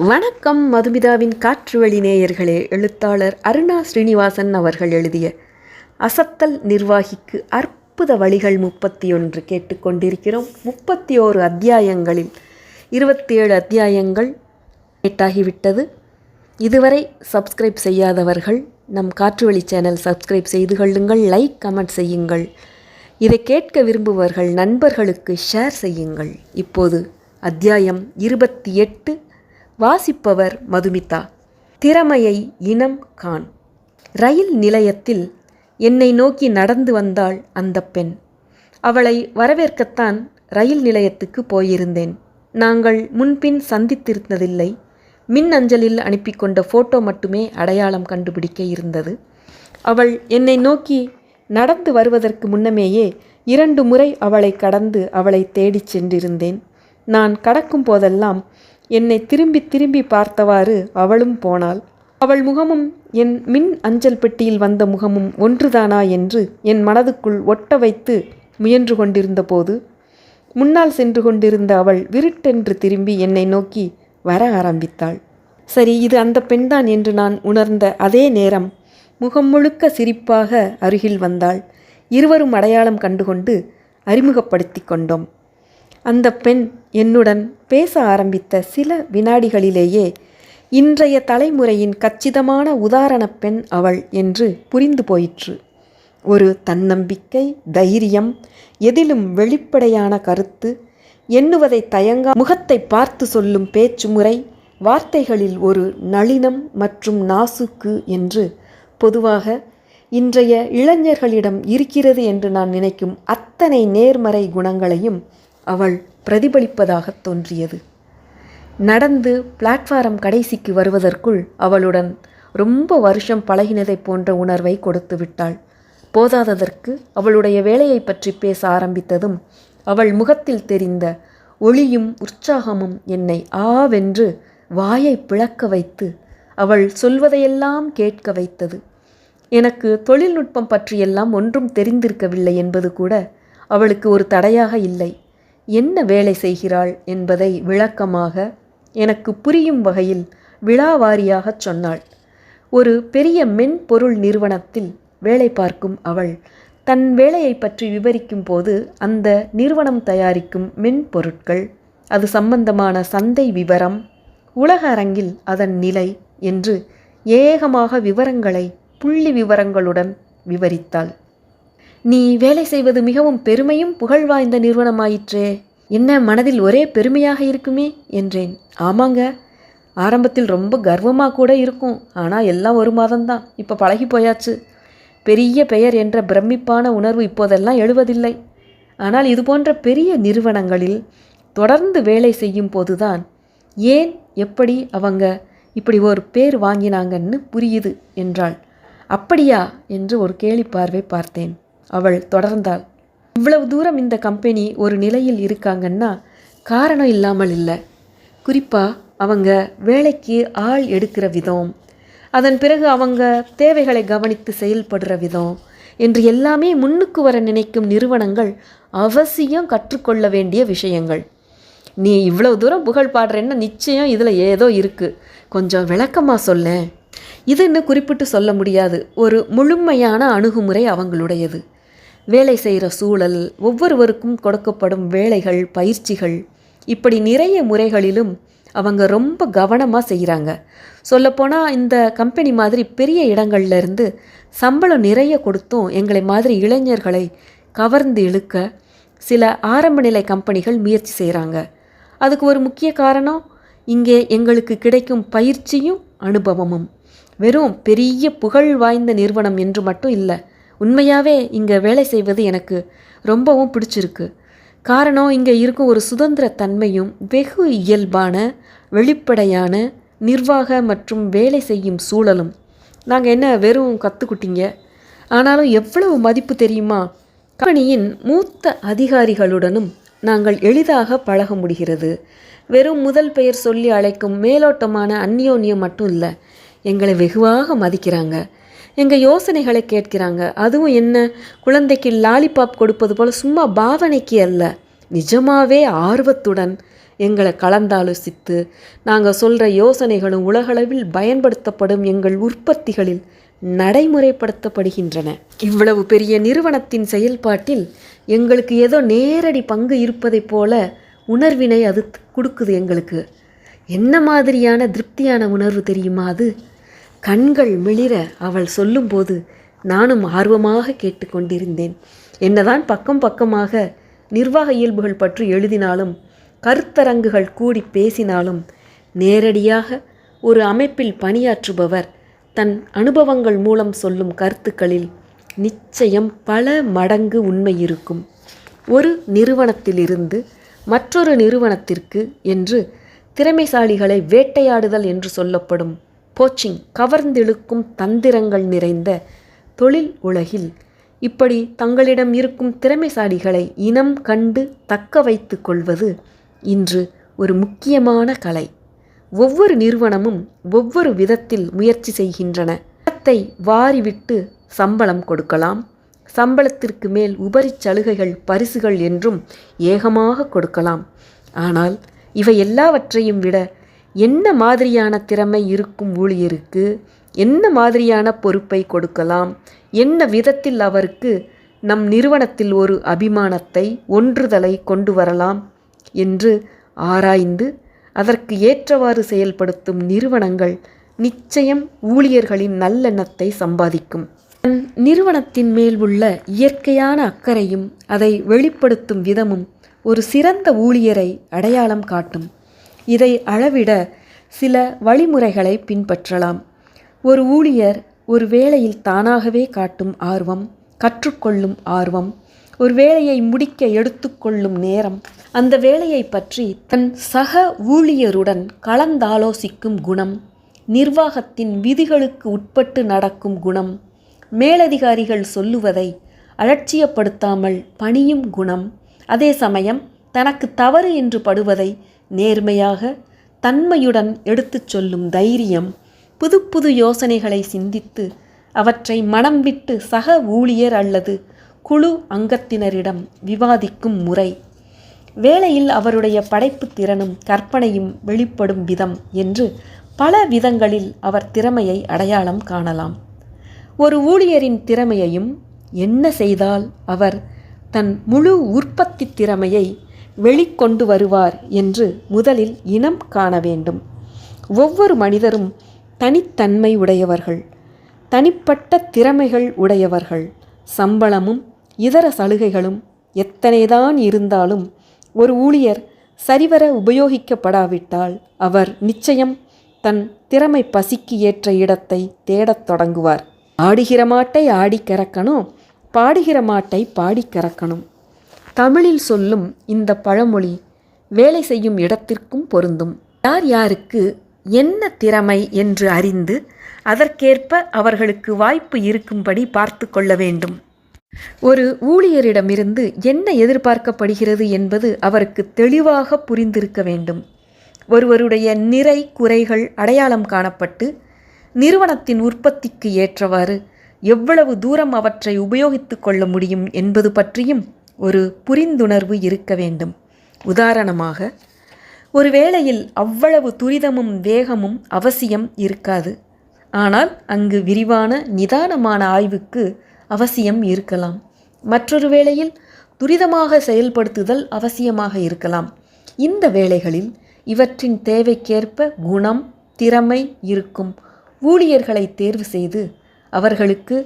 வணக்கம் மதுமிதாவின் காற்றுவழி நேயர்களே. எழுத்தாளர் அருணா ஸ்ரீனிவாசன் அவர்கள் எழுதிய அசத்தல் நிர்வாகிக்கு அற்புத வழிகள் முப்பத்தி ஒன்று கேட்டுக்கொண்டிருக்கிறோம் முப்பத்தி ஓரு அத்தியாயங்களில் இருபத்தி ஏழு அத்தியாயங்கள் கேட்டாகிவிட்டது இதுவரை சப்ஸ்கிரைப் செய்யாதவர்கள் நம் காற்றுவழி சேனல் சப்ஸ்கிரைப் செய்து கொள்ளுங்கள். லைக் கமெண்ட் செய்யுங்கள். இதை கேட்க விரும்புபவர்கள் நண்பர்களுக்கு ஷேர் செய்யுங்கள். இப்போது அத்தியாயம் இருபத்தி எட்டு. வாசிப்பவர் மதுமிதா. திறமையை இனம் காண். ரயில் நிலையத்தில் என்னை நோக்கி நடந்து வந்தாள் அந்த பெண். அவளை வரவேற்கத்தான் ரயில் நிலையத்துக்கு போயிருந்தேன். நாங்கள் முன்பின் சந்தித்திருந்ததில்லை. மின் அஞ்சலில் அனுப்பி கொண்ட ஃபோட்டோ மட்டுமே அடையாளம் கண்டுபிடிக்க இருந்தது. அவள் என்னை நோக்கி நடந்து வருவதற்கு முன்னமேயே இரண்டு முறை அவளை கடந்து அவளை தேடிச் சென்றிருந்தேன். நான் கடக்கும் போதெல்லாம் என்னை திரும்பி திரும்பி பார்த்தவாறு அவளும் போனாள். அவள் முகமும் என் மின் அஞ்சல் பெட்டியில் வந்த முகமும் ஒன்றுதானா என்று என் மனதுக்குள் ஒட்ட வைத்து முயன்று கொண்டிருந்த போது முன்னால் சென்று கொண்டிருந்த அவள் விருட்டென்று திரும்பி என்னை நோக்கி வர ஆரம்பித்தாள். சரி இது அந்த பெண்தான் என்று நான் உணர்ந்த அதே நேரம் முகம் முழுக்க சிரிப்பாக அருகில் வந்தாள். இருவரும் அடையாளம் கண்டுகொண்டு அறிமுகப்படுத்தி கொண்டோம். அந்த பெண் என்னுடன் பேச ஆரம்பித்த சில வினாடிகளிலேயே இன்றைய தலைமுறையின் கச்சிதமான உதாரண பெண் அவள் என்று புரிந்து போயிற்று. ஒரு தன்னம்பிக்கை தைரியம் எதிலும் வெளிப்படையான கருத்து எண்ணுவதை தயங்கா முகத்தை பார்த்து சொல்லும் பேச்சு முறை வார்த்தைகளில் ஒரு நளினம் மற்றும் நாசுக்கு என்று பொதுவாக இன்றைய இளைஞர்களிடம் இருக்கிறது என்று நான் நினைக்கும் அத்தனை நேர்மறை குணங்களையும் அவள் பிரதிபலிப்பதாக தோன்றியது. நடந்து பிளாட்ஃபாரம் கடைசிக்கு வருவதற்குள் அவளுடன் ரொம்ப வருஷம் பழகினதைப் போன்ற உணர்வை கொடுத்து விட்டாள். போதாததற்கு அவளுடைய வேலையை பற்றி பேச ஆரம்பித்ததும் அவள் முகத்தில் தெரிந்த ஒளியும் உற்சாகமும் என்னை ஆவென்று வாயை பிளக்க வைத்து அவள் சொல்வதையெல்லாம் கேட்க வைத்தது. எனக்கு தொழில்நுட்பம் பற்றியெல்லாம் ஒன்றும் தெரிந்திருக்கவில்லை என்பது கூட அவளுக்கு ஒரு தடையாக இல்லை. என்ன வேலை செய்கிறாள் என்பதை விளக்கமாக எனக்கு புரியும் வகையில் விழாவாரியாகச் சொன்னாள். ஒரு பெரிய மென்பொருள் நிறுவனத்தில் வேலை பார்க்கும் அவள் தன் வேலையை பற்றி விவரிக்கும் போது அந்த நிறுவனம் தயாரிக்கும் மென்பொருட்கள் அது சம்பந்தமான சந்தை விவரம் உலக அரங்கில் அதன் நிலை என்று ஏகமாக விவரங்களை புள்ளி விவரங்களுடன் விவரித்தாள். நீ வேலை செய்வது மிகவும் பெருமையும் புகழ் வாய்ந்த நிறுவனமாயிற்றே. என்ன மனதில் ஒரே பெருமையாக இருக்குமே? என்றேன். ஆமாங்க. ஆரம்பத்தில் ரொம்ப கர்வமாக கூட இருக்கும். ஆனால் எல்லாம் ஒரு மாதம்தான். இப்போ பழகி போயாச்சு. பெரிய பெயர் என்ற பிரமிப்பான உணர்வு இப்போதெல்லாம் எழுவதில்லை. ஆனால் இது போன்ற பெரிய நிறுவனங்களில் தொடர்ந்து வேலை செய்யும் போதுதான் ஏன் எப்படி அவங்க இப்படி ஒரு பேர் வாங்கினாங்கன்னு புரியுது என்றாள். அப்படியா? என்று ஒரு கேலி பார்வை பார்த்தேன். அவள் தொடர்ந்தாள். இவ்வளவு தூரம் இந்த கம்பெனி ஒரு நிலையில் இருக்காங்கன்னா காரணம் இல்லாமல் இல்லை. குறிப்பாக அவங்க வேலைக்கு ஆள் எடுக்கிற விதம் அதன் பிறகு அவங்க தேவைகளை கவனித்து செயல்படுற விதம் என்று எல்லாமே முன்னுக்கு வர நினைக்கும் நிறுவனங்கள் அவசியம் கற்றுக்கொள்ள வேண்டிய விஷயங்கள். நீ இவ்வளவு தூரம் புகழ் பாடுறேன்னா நிச்சயம் இதில் ஏதோ இருக்குது கொஞ்சம் விளக்கமாக சொல்லேன். இதுன்னு குறிப்பிட்டு சொல்ல முடியாது. ஒரு முழுமையான அணுகுமுறை அவங்களுடையது. வேலை செய்கிற சூழல் ஒவ்வொருவருக்கும் கொடுக்கப்படும் வேலைகள் பயிற்சிகள் இப்படி நிறைய முறைகளிலும் அவங்க ரொம்ப கவனமாக செய்கிறாங்க சொல்லப்போனால் இந்த கம்பெனி மாதிரி பெரிய இடங்கள்லேருந்து சம்பளம் நிறைய கொடுத்தும் எங்களை மாதிரி இளைஞர்களை கவர்ந்து இழுக்க சில ஆரம்ப நிலை கம்பெனிகள் முயற்சி செய்கிறாங்க அதுக்கு ஒரு முக்கிய காரணம் இங்கே எங்களுக்கு கிடைக்கும் பயிற்சியும் அனுபவமும். வெறும் பெரிய புகழ் வாய்ந்த நிறுவனம் என்று மட்டும் இல்லை உண்மையாகவே இங்கே வேலை செய்வது எனக்கு ரொம்பவும் பிடிச்சிருக்கு. காரணம் இங்கே இருக்கும் ஒரு சுதந்திர தன்மையும் வெகு இயல்பான வெளிப்படையான நிர்வாக மற்றும் வேலை செய்யும் சூழலும். நாங்கள் என்ன வெறும் கற்றுக்குட்டிங்க ஆனாலும் எவ்வளவு மதிப்பு தெரியுமா? கம்பெனியின் மூத்த அதிகாரிகளுடனும் நாங்கள் எளிதாக பழக முடிகிறது. வெறும் முதல் பெயர் சொல்லி அழைக்கும் மேலோட்டமான அந்யோன்யம் மட்டும் இல்லை எங்களை வெகுவாக மதிக்கிறாங்க. எங்கள் யோசனைகளை கேட்கிறாங்க. அதுவும் என்ன? குழந்தைக்கு லாலிபாப் கொடுப்பது போல் சும்மா பாவனைக்கு அல்ல. நிஜமாகவே ஆர்வத்துடன் எங்களை கலந்தாலோசித்து நாங்கள் சொல்கிற யோசனைகளும் உலகளவில் பயன்படுத்தப்படும் எங்கள் உற்பத்திகளில் நடைமுறைப்படுத்தப்படுகின்றன. இவ்வளவு பெரிய நிறுவனத்தின் செயல்பாட்டில் எங்களுக்கு ஏதோ நேரடி பங்கு இருப்பதைப் போல உணர்வினை அது கொடுக்குது எங்களுக்கு. என்ன மாதிரியான திருப்தியான உணர்வு தெரியுமா அது? கண்கள் மிளிர அவள் சொல்லும்போது நானும் ஆர்வமாக கேட்டுக்கொண்டிருந்தேன். என்னதான் பக்கம் பக்கமாக நிர்வாக இயல்புகள் பற்றி எழுதினாலும் கருத்தரங்குகள் கூடி பேசினாலும் நேரடியாக ஒரு அமைப்பில் பணியாற்றுபவர் தன் அனுபவங்கள் மூலம் சொல்லும் கருத்துக்களில் நிச்சயம் பல மடங்கு உண்மை இருக்கும். ஒரு நிறுவனத்திலிருந்து மற்றொரு நிறுவனத்திற்கு என்று திறமைசாலிகளை வேட்டையாடுதல் என்று சொல்லப்படும் போச்சிங் கவர்ந்திழுக்கும் தந்திரங்கள் நிறைந்த தொழில் உலகில் இப்படி தங்களிடம் இருக்கும் திறமைசாலிகளை இனம் கண்டு தக்க வைத்து கொள்வது இன்று ஒரு முக்கியமான கலை. ஒவ்வொரு நிறுவனமும் ஒவ்வொரு விதத்தில் முயற்சி செய்கின்றன. பணத்தை வாரிவிட்டு சம்பளம் கொடுக்கலாம். சம்பளத்திற்கு மேல் உபரி சலுகைகள் பரிசுகள் என்றும் ஏகமாக கொடுக்கலாம். ஆனால் இவை எல்லாவற்றையும் விட என்ன மாதிரியான திறமை இருக்கும் ஊழியருக்கு? என்ன மாதிரியான பொறுப்பை கொடுக்கலாம்? என்ன விதத்தில் அவருக்கு நம் நிறுவனத்தில் ஒரு அபிமானத்தை ஒன்றுதலை கொண்டு வரலாம்? என்று ஆராய்ந்து அதற்கு ஏற்றவாறு செயல்படுத்தும் நிறுவனங்கள் நிச்சயம் ஊழியர்களின் நல்லெண்ணத்தை சம்பாதிக்கும். தன் நிறுவனத்தின் மேல் உள்ள இயற்கையான அக்கறையும் அதை வெளிப்படுத்தும் விதமும் ஒரு சிறந்த ஊழியரை அடையாளம் காட்டும். இதை அளவிட சில வழிமுறைகளை பின்பற்றலாம். ஒரு ஊழியர் ஒரு வேளையில் தானாகவே காட்டும் ஆர்வம் கற்றுக்கொள்ளும் ஆர்வம் ஒரு வேலையை முடிக்க எடுத்துக்கொள்ளும் நேரம் அந்த வேலையை பற்றி தன் சக ஊழியருடன் கலந்தாலோசிக்கும் குணம் நிர்வாகத்தின் விதிகளுக்கு உட்பட்டு நடக்கும் குணம் மேலதிகாரிகள் சொல்லுவதை அலட்சியப்படுத்தாமல் பணியும் குணம். அதே சமயம் தனக்கு தவறு என்று படுவதை நேர்மையாக தன்மையுடன் எடுத்துச் சொல்லும் தைரியம் புது புது யோசனைகளை சிந்தித்து அவற்றை மனம் விட்டு சக ஊழியர் அல்லது குழு அங்கத்தினரிடம் விவாதிக்கும் முறை. வேலையில் அவருடைய படைப்பு திறனும் கற்பனையும் வெளிப்படும் விதம் என்று பல விதங்களில் அவர் திறமையை அடையாளம் காணலாம். ஒரு ஊழியரின் திறமையையும் என்ன செய்தால் அவர் தன் முழு உற்பத்தி திறமையை வெளிக்கொண்டு வருவார் என்று முதலில் இனம் காண வேண்டும். ஒவ்வொரு மனிதரும் தனித்தன்மை உடையவர்கள் தனிப்பட்ட திறமைகள் உடையவர்கள். சம்பளமும் இதர சலுகைகளும் எத்தனைதான் இருந்தாலும் ஒரு ஊழியர் சரிவர உபயோகிக்கப்படாவிட்டால் அவர் நிச்சயம் தன் திறமை பசிக்கு ஏற்ற இடத்தை தேடத் தொடங்குவார். ஆடுகிற மாட்டை ஆடி கறக்கணும் பாடுகிற மாட்டை பாடி கறக்கணும். தமிழில் சொல்லும் இந்த பழமொழி வேலை செய்யும் இடத்திற்கும் பொருந்தும். யார் யாருக்கு என்ன திறமை என்று அறிந்து அதற்கேற்ப அவர்களுக்கு வாய்ப்பு இருக்கும்படி பார்த்து கொள்ள வேண்டும். ஒரு ஊழியரிடமிருந்து என்ன எதிர்பார்க்கப்படுகிறது என்பது அவருக்கு தெளிவாக புரிந்திருக்க வேண்டும். ஒருவருடைய நிறை குறைகள் அடையாளம் காணப்பட்டு நிறுவனத்தின் உற்பத்திக்கு ஏற்றவாறு எவ்வளவு தூரம் அவற்றை உபயோகித்து கொள்ள முடியும் என்பது பற்றியும் ஒரு புரிந்துணர்வு இருக்க வேண்டும். உதாரணமாக ஒரு வேளையில் அவ்வளவு துரிதமும் வேகமும் அவசியம் இருக்காது. ஆனால் அங்கு விரிவான நிதானமான ஆய்வுக்கு அவசியம் இருக்கலாம். மற்றொரு வேளையில் துரிதமாக செயல்படுத்துதல் அவசியமாக இருக்கலாம். இந்த வேளைகளில் இவற்றின் தேவைக்கேற்ப குணம் திறமை இருக்கும். ஊழியர்களை தேர்வு செய்து அவர்களுக்கு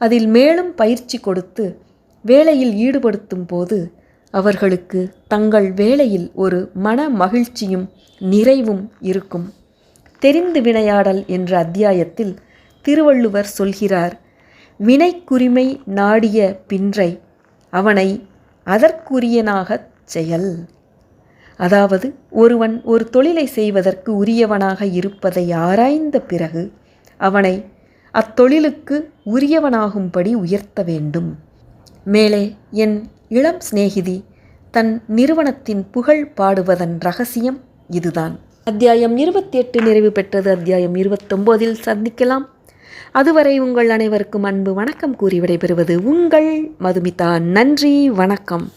அதில் மேலும் பயிற்சி கொடுத்து வேலையில் ஈடுபடுத்தும் போது அவர்களுக்கு தங்கள் வேலையில் ஒரு மன மகிழ்ச்சியும் நிறைவும் இருக்கும். தெரிந்து வினையாடல் என்ற அத்தியாயத்தில் திருவள்ளுவர் சொல்கிறார் வினைக்குரிமை நாடிய பின்றை அவனை அதற்குரியனாகச் செயல். அதாவது ஒருவன் ஒரு தொழிலை செய்வதற்கு உரியவனாக இருப்பதை ஆராய்ந்த பிறகு அவனை அத்தொழிலுக்கு உரியவனாகும்படி உயர்த்த வேண்டும். மேலே என் இளம் சிநேகிதி தன் நிறுவனத்தின் புகழ் பாடுவதன் ரகசியம் இதுதான். அத்தியாயம் இருபத்தி எட்டு நிறைவு பெற்றது. அத்தியாயம் இருபத்தொம்போதில் சந்திக்கலாம். அதுவரை உங்கள் அனைவருக்கும் அன்பு வணக்கம் கூறி விடைபெறுவது உங்கள் மதுமிதா. நன்றி வணக்கம்.